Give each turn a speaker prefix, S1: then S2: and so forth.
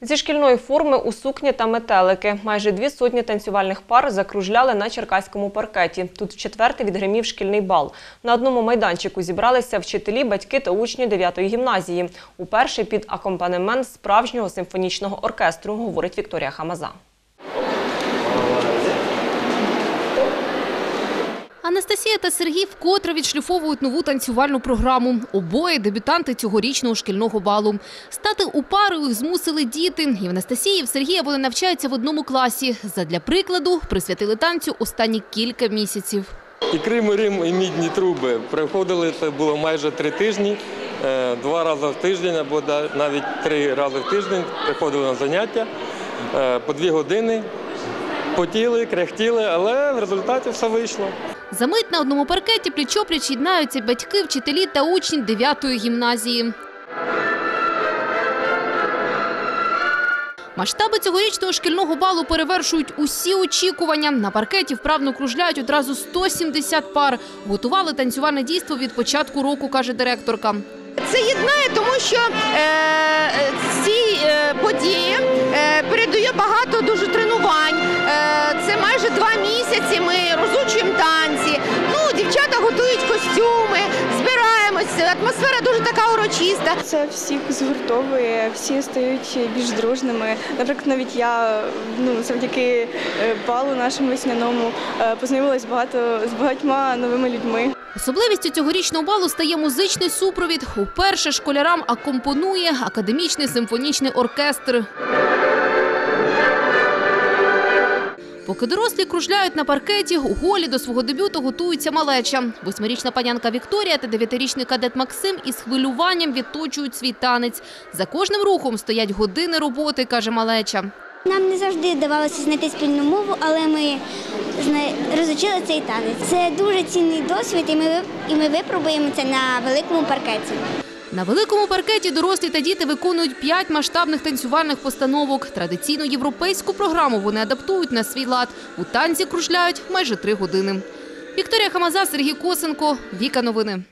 S1: Зі шкільної форми у сукні та метелики. Майже дві сотні танцювальних пар закружляли на черкаському паркеті. Тут вчетверте відгримів шкільний бал. На одному майданчику зібралися вчителі, батьки та учні 9-ї гімназії. Уперше під акомпанемент справжнього симфонічного оркестру, говорить Вікторія Хамаза.
S2: Анастасія та Сергій вкотре відшліфовують нову танцювальну програму. Обоє дебютанти цьогорічного шкільного балу. Стати у пару їх змусили діти. І в Анастасії, і в Сергія вони навчаються в одному класі. Задля прикладу присвятили танцю останні кілька місяців.
S3: І Крим, і Рим, і мідні труби. Приходили, це було майже три тижні, е, два рази в тиждень або навіть три рази в тиждень приходили на заняття е, по дві години. Потіли, кряхтіли, але в результаті все вийшло.
S2: Замить на одному паркеті пліч-опліч єднаються батьки, вчителі та учні 9-ї гімназії. Масштаби цьогорічного шкільного балу перевершують усі очікування. На паркеті вправно кружляють одразу 170 пар. Готували танцювальне дійство від початку року, каже директорка.
S4: Це єднає, тому що Атмосфера дуже така урочиста.
S5: Це всіх згуртовує, всі стають більш дружними. Наприклад, навіть я ну завдяки е, балу нашому весняному е, познайомилась багато з багатьма новими людьми.
S2: Особливістю цьогорічного балу стає музичний супровід. Уперше школярам акомпонує академічний симфонічний оркестр. Поки дорослі кружляють на паркеті, у голі до свого дебюту готується малеча. Восьмирічна панянка Вікторія та дев'ятирічний кадет Максим із хвилюванням відточують свій танець. За кожним рухом стоять години роботи, каже малеча.
S6: Нам не завжди вдавалося знайти спільну мову, але ми розучили цей танець. Це дуже цінний досвід, і ми, і ми випробуємо це на великому паркеті.
S2: На великому паркеті дорослі та діти виконують п'ять масштабних танцювальних постановок. Традиційну європейську програму вони адаптують на свій лад. У танці кружляють майже три години. Вікторія Хамаза, Сергій Косенко, Віка Новини.